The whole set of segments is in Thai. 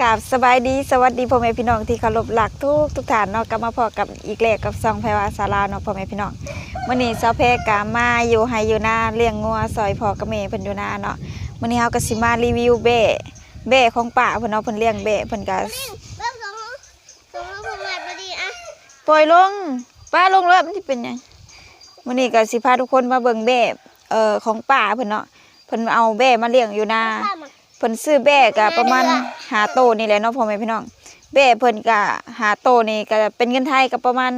กราบสบายดีสวัสดีพ่อแม่พี่น้องที่เคารพหลักทุกทุกฐานเนาะกลับมาพอกับอีกแล้วกับซองไพวาสาราเนาะพ่อแม่พี่น้องมื้อนี้เซาแพกามาอยู่ไฮอยู่นาเลี้ยงงัวซอยพ่อกับแม่เพิ่นอยู่นาเนาะมื้อนี้เฮาก็สิมารีวิวเบ้เบ้ของป้าเพิ่นเนาะเพิ่นเลี้ยงเบ้เพิ่นก็เริ่มสองสองสองแบบพอดีอะปล่อยลงป้าลงแล้วมันสิเป็นหยังมื้อนี้ก็สิพาทุกคนมาเบิ่งเบ้เอ่อของป้าเพิ่นเนาะเพิ่นเอาเบ้มาเลี้ยงอยู่นาข้ามอะ เพิ่นซื้อแบกก็ประมาณหาโตนี่แหละเนาะพ่อแม่พี่น้องแบกเพิ่นก็หาโตนี่ก็เป็นเงินไทยก็ประมาณ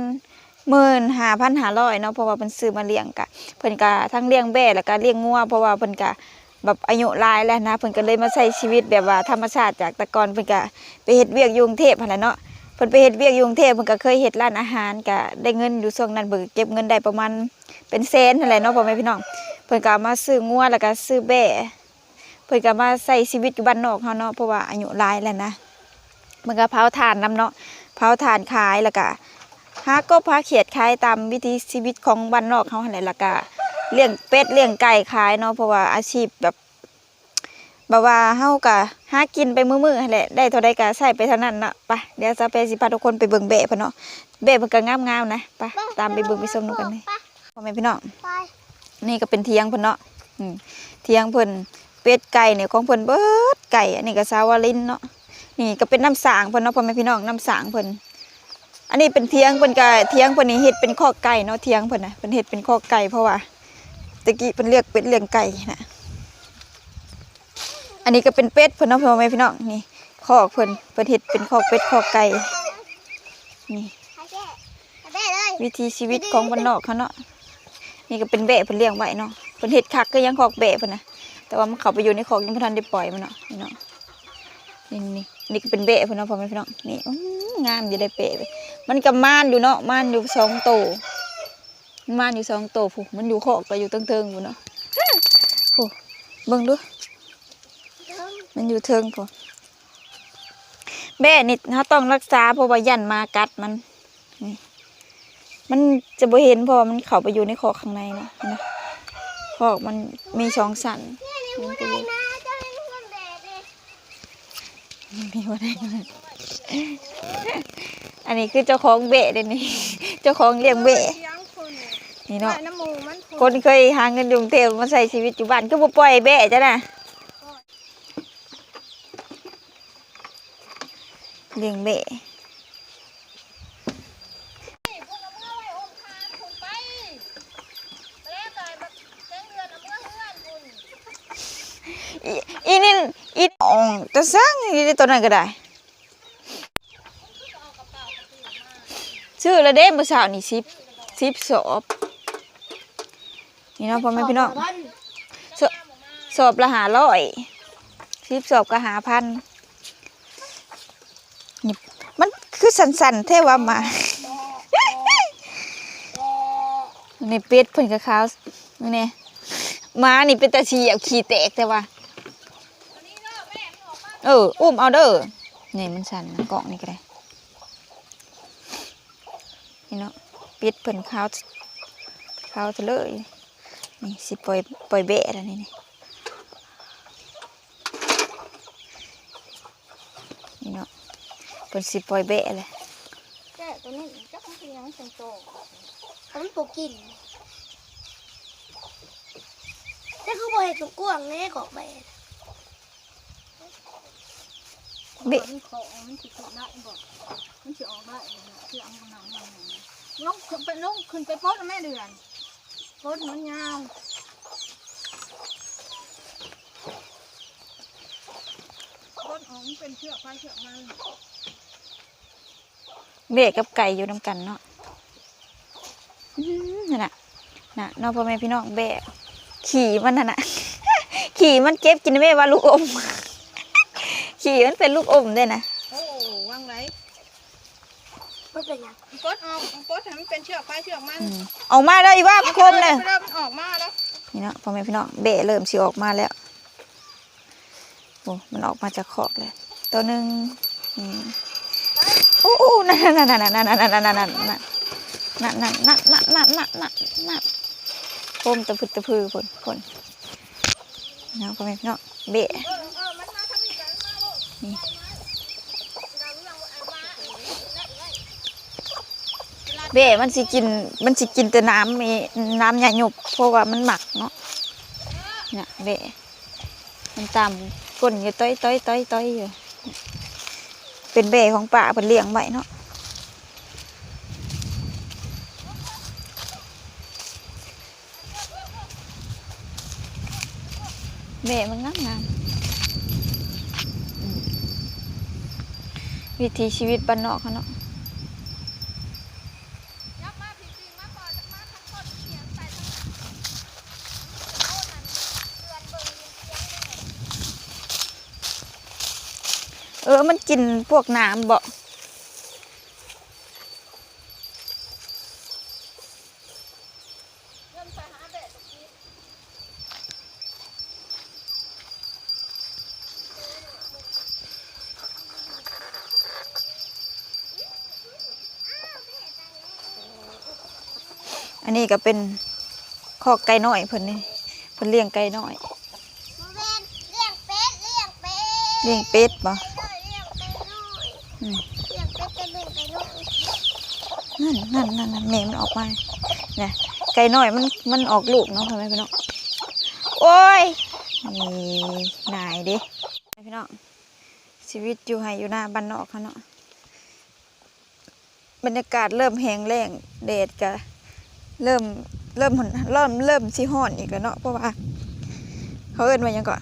หมื่นห้าพันห้าร้อยเนาะเพราะว่าเพิ่นซื้อมาเลี้ยงกะเพิ่นก็ทั้งเลี้ยงแบกแล้วก็เลี้ยงงัวเพราะว่าเพิ่นก็แบบอายุหลายแล้วนะเพิ่นก็เลยมาใช้ชีวิตแบบว่าธรรมชาติจากแต่ก่อนเพิ่นก็ไปเฮ็ดเวียกยุงเทพหั่นแหละเนาะเพิ่นไปเฮ็ดเวียกยุงเทพเพิ่นก็เคยเฮ็ดร้านอาหารก็ได้เงินอยู่ช่วงนั้นเพิ่นเก็บเงินได้ประมาณเป็นแสนนั่นแหละเนาะพ่อแม่พี่น้องเพิ่นก็เอามาซื้องัวแล้วก็ซื้อแบก เพิ่นก็มาใส่ชีวิตอยู่บ้านนอกเฮาเนาะเพราะว่าอายุหลายแล้วนะมันก็เผาถ่านนํเนาะเผาถ่านขายแล้วก็หากบหาเขียดขายตามวิถีชีวิตของบ้านนอกเฮาหั่นแหละแล้วก็เลี้ยงเป็ดเลี้ยงไก่ขายเนาะเพราะว่าอาชีพแบบแบบว่าเฮาก็หากินไปมื้อๆหั่นแหละได้เท่าใดก็ใช้ไปเท่านั้นเนาะไปเดี๋ยวจะไปสิพาทุกคนไปเบิ่งแบะเพิ่นเนาะแบะเพิ่นก็งามๆนะไปตามไปเบิ่งไปชมนำกันเลยพ่อแม่พี่น้องนี่ก็เป็นเทียงเพิ่นเนาะอืมเทียงเพิ่น เป็ดไก่เนี่ยของเพิ่นเบิดไก่อันนี้ก็สาวาลินเนาะนี่ก็เป็นน้ำสางเพิ่นเนาะพ่อแม่พี่น้องน้ำสางเพิ่นอันนี้เป็นเทียงเพิ่นก็เทียงเพิ่นนี่เฮ็ดเป็นคอไก่เนาะเทียงเพิ่นนะเพิ่นเฮ็ดเป็นคอไก่เพราะว่าตะกี้เพิ่นเรียกเป็ดเลี้ยงไก่นะอันนี้ก็เป็นเป็ดเพิ่นเนาะพ่อแม่พี่น้องนี่คอกเพิ่นเพิ่นเฮ็ดเป็นคอกเป็ดคอกไก่นี่วิถีชีวิตของบ้านนอกเขาเนาะนี่ก็เป็นแบะเพิ่นเลี้ยงไว้เนาะเพิ่นเฮ็ดคักก็ยังคอกแบะเพิ่นนะ แต่ว่ามันเข้าไปอยู่ในคอกยังบ่ทันได้ปล่อยมันเนาะนี่เนาะนี่นี่นี่ก็เป็นแบะพิ่นเนาะพ่อแม่พี่น้องนี่งามอยู่ได้เปะไปมันก็ม่านอยู่เนาะม่านอยู่สองโตวม่านอยู่สองโตวผู้มันอยู่คอกก็อยู่เทิงๆผู้เนาะผู้เบิ่งดูมันอยู่เทิงผู้แบะนี่เฮาต้องรักษาเพราะว่ายันมากัดมันมันจะบ่เห็นเพราะมันเข้าไปอยู่ในคอกข้างในนะเห็นะคอกมันมีสองสัน มันก็อยู่นะเจ้าให้ลูกแดดเลยมีว่าได้เลยอันนี้คือเจ้าของเบะเดยวนี่เจ้าของเลี้ยงเบะคนนี่เนาะคนเคยหาเงินยุงเทพมาใช้ชีวิตอยู่บ้านก็บ่ปล่อยเบะจ้ะนะเลี้ยงเบะ อีอีนี่อีอ่องจะสร้างอีนี่ตัวนั้นก็ได้ ชื่อละเด้เมื่อเช้านี่สิบสิบสอบนี่เนาะพ่อแม่พี่น้องสสอบละหาร้อยสิบสอบก็หาพันนี่มันคือสันๆเทว่ามาในเป็ดเพิ่นก็ขาวนี่แน่หมานี่เป็นตาชีอยากขี้แตกแต่ว่า เออ อุ้มเอาเด้อนี่มันสั่นนะกล่องนี่ก็ได้นี่เนาะปิดเพิ่นขาวขาวซะเลยนี่สิปล่อยปล่อยแบะแล้วนี่นี่นี่เนาะเพิ่นสิปล่อยแบะเลยแก่ตัวนี้จ้าของเลี้ยงเป็นโตมันปลูกกินแต่เขาบอกให้ตัวกวางเนี่ยกอกไป เบะมันขอมันสิขึ้นได้บ่มันสิออกได้บ่เนี่ยคือเอาหนังมันลงขึ้นไปลงขึ้นไปโพดแม่เดือนโพดมันยาวโพดของมันเป็นเชือกไฟเชือกมันเบะกับไก่อยู่นำกันเนาะอื้อนั่นน่ะน่ะเน้องพ่อแม่พี่น้องแบะขี่มันน่ะน่ะขี่มันเก็บกินแม่ว่าลูกอม ขี่มันเป็นลูกอมด้วยนะโอ้วางไรมันเป็นยังโพดออกโพดให้มันเป็นเชือกไฟเชือกมันอืมออกมาแล้วอีว่าคมเลยเริ่มออกมาแล้วนี่เนาะพ่อแม่พี่น้องเบะเริ่มสิออกมาแล้วโอ้มันออกมาจากคอกเลย ตัวหนึ่งอืมโอ้โอ้นั่นนั่นนั่นนั่นนั่นนั่นนั่นนั่นนั่นนั่นนั่นนั่นนั่นนั่นนั่นนั่นนั่นโคมตะพึดตะพือผลผลเนาะพ่อแม่พี่น้องเบะเออเออมั นี่เบ้มันสิกิน มันสิกินแต่น้ำมีน้ำใหญ่หยบเพราะว่ามันหมักเนาะเนี่ยเบ้มันตามก้นอยู่ต้อยต้อยต้อยต้อยอยู่ เป็นเบ้ของป่าเป็นเลี้ยงไว้เนาะเบ้มันงามงาม วิถีชีวิตบ้านนอกเขาเนาะเออ มันกินพวกน้ำบ่ อันนี้ก็เป็นคอกไก่น้อยเพิ่นนี่เพิ่นเลี้ยงไก่น้อยมาเวนเลี้ยงเป็ดเลี้ยงเป็ดเลี้ยงเป็ดบ่เลี้ยงเป็ดน้อยอืมเลี้ยงเป็ดจะเลี้ยงเป็ดน้อยนั่นนั่นนั่นนั่นแม่มันออกมาเนี่ยไก่น้อยมันมันออกลูกเนาะพ่อแม่พี่น้องโอ้ยนี่นายดิพี่น้องชีวิตอยู่ให้อยู่หน้าบ้านนอกเขาเนาะบรรยากาศเริ่มแห้งแล้งแดดก็ เริ่มเริ่มเริ่มเริ่มสิฮ้อนอีกแล้วเนาะเพราะว่า เขาเอิ้นว่ายังก่อน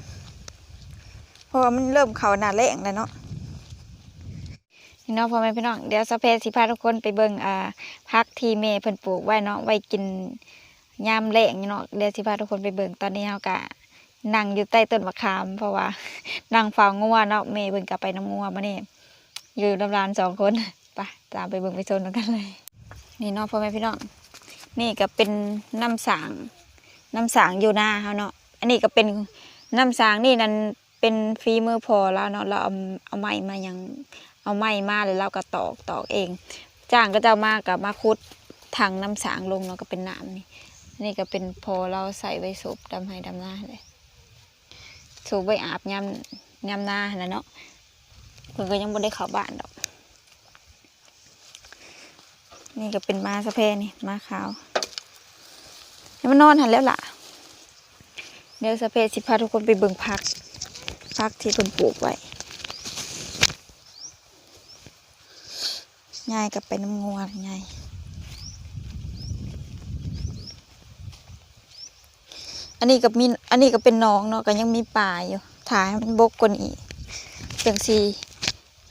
เพราะว่ามันเริ่มเขาหนาแล้งแล้วเนาะพี่น้องพ่อแม่พี่น้องเดี๋ยวสะเพสิพาทุกคนไปเบิ่งอ่าพักทีเมย์เพิ่นปลูกไว้เนาะไว้กินยามแล้งเนาะเดี๋ยวสิพาทุกคนไปเบิ่งตอนนี้เฮากะนั่งอยู่ใต้ต้นมะขาม เพราะว่านั่งเฝ้างัวเนาะเมย์เพิ่นกลับไปน้ำงัวมานี่อยู่ลำลานสองคนไปตามไปเบิ่งไปชมกันเลย นี่เนาะพ่อแม่พี่น้อง นี่ก็เป็นน้ำสางน้ำสางอยู่หน้าเฮาเนาะอันนี้ก็เป็นน้ำสางนี่นั่นเป็นฝีมือพอแล้วเนาะเราเอาเอาไม้มายังเอาไม้มาแล้วเราก็ตอกตอกเอง จ้างก็จะเอามากับมาคุดถังน้ำสางลงเนาะก็เป็นน้ำนี่นี่ก็เป็นพอเราใส่ไว้สูบดำให้ดำหน้าเลยสูบไว้อาบยำยำหน้านะเนาะเพิ่นก็ยังบ่ได้เข้าบ้านดอก นี่ก็เป็นมาสะเพนี่มาขาวให้มันนอนหันแล้วล่ะ เดี๋ยวสะเพสิพาทุกคนไปเบิ่งพัก พักที่เพิ่นปลูกไว้ง่ายกับไปน้ำงวง่ายอันนี้กับมีอันนี้ก็เป็นน้องเนาะก็ยังมีป่าอยู่ถ่ายมันบกกว่านี้เสียงซี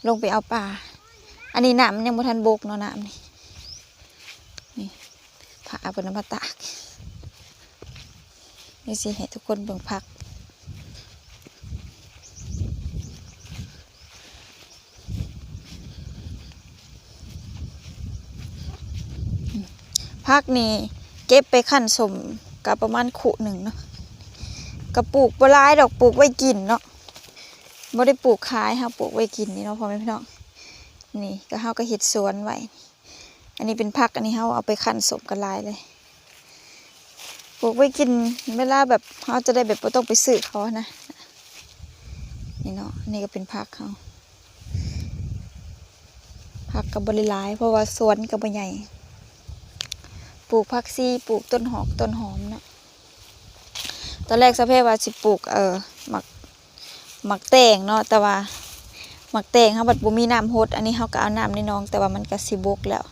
ลงไปเอาป่า อันนี้น้ำมันยังบ่ทันบกเนาะน้ำนี่ ผ่าเป็นน้ำมาตากนี่สิให้ทุกคนเบิ่งพักพักนี่เก็บไปขั้นสมกับประมาณขุหนึ่งเนาะกระปลูกบหลายดอกปลูกไว้กินเนาะบ่ได้ปลูกขายค่ะปลูกไว้กินนี่เนาะพ่อแม่พี่น้องนี่ก็เฮาก็เฮ็ดสวนไว้ อันนี้เป็นพักอันนี้เฮาเอาไปขั้นสมกันลายเลยปลูกไว้กินเวลาแบบเฮาจะได้แบบบ่ต้องไปซื้อเขานะนี่เนาะนี่ก็เป็นพักเขาพักกับบริลาย เพราะว่าสวนกับบใหญ่ปลูกผักซีปลูกต้นหอกต้นหอมนะตอนแรกสะเพว่าสิปลูกเออหมักหมักแตงเนาะแต่ว่าหมักแตงเขาบัดบ่มีน้ำฮดอันนี้เขาก็เอาน้ำในน้อง แต่ว่ามันก็สิบกแล้ว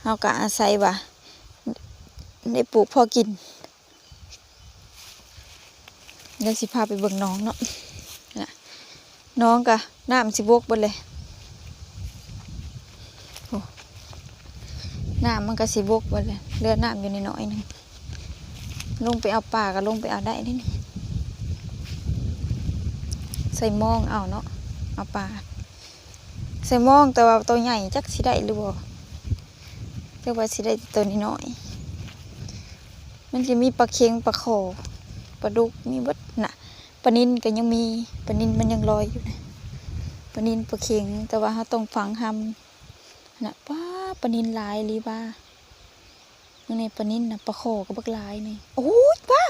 เขาก็อาศัยว่าได้ปลูกพอกินเดี๋ยวสิพาไปเบิ่งน้องเนาะนะน้องก็น้ำสิบวกบิดเลยน้ำมันก็สิบวกไปเลยเลือดน้ำอยู่ในน้อยหนึงลงไปเอาปลาก็ลงไปเอาได้นี่นิใส่มองเอาเนาะเอาปลาใส่มองแต่ว่าตัวใหญ่จักสิได้หรือบ่ กว่าสิได้ตัวนี้น้อยๆมันจะมีปลาเค็งปลาโขปลาดุกมีเบดน่ะปลานินก็ยังมีปลานินมันยังลอยอยู่นะปลานินปลาเค็งแต่ว่าเราต้องฝังทำน่ะป้าปลานินหลายลีบ้ามื่อนี่ปลานินน่ะปลาโคก็บักหลายนี่โอ้ยป้า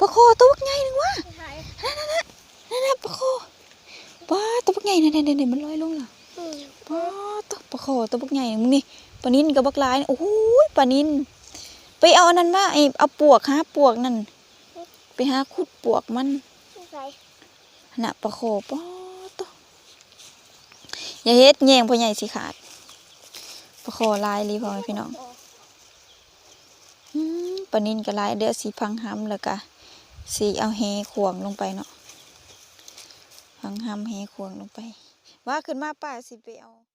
ปลาโคตัวบักใหญ่นึงว่ะนั่นนั่นนั่นนั่นนั่นปลาโคป้าตัวบักใหญ่นั่นนั่นนั่นมันลอยลงล่ะอืมป้าตัวปลาโคตัวบักใหญ่มึงนี่ ปลานินกับบักลายโอ้โหปลานิน ไปเอาอันนั้นมาไอเอาปวกหาปวกนั่น ไปหาขุดปวกมันใส่น่ะปลาโคปอตวอย่าเฮ็ดแยงพ่อใหญ่สิขาดปลาโคลายรีพอไหมพี่น้องปลานินก็ลายเดี๋ยวสีพังห้ำแล้วก็สีเอาเฮขวงลงไปเนาะพังห้ำเฮขวงลงไป ว่าขึ้นมาป้าสิไปเอา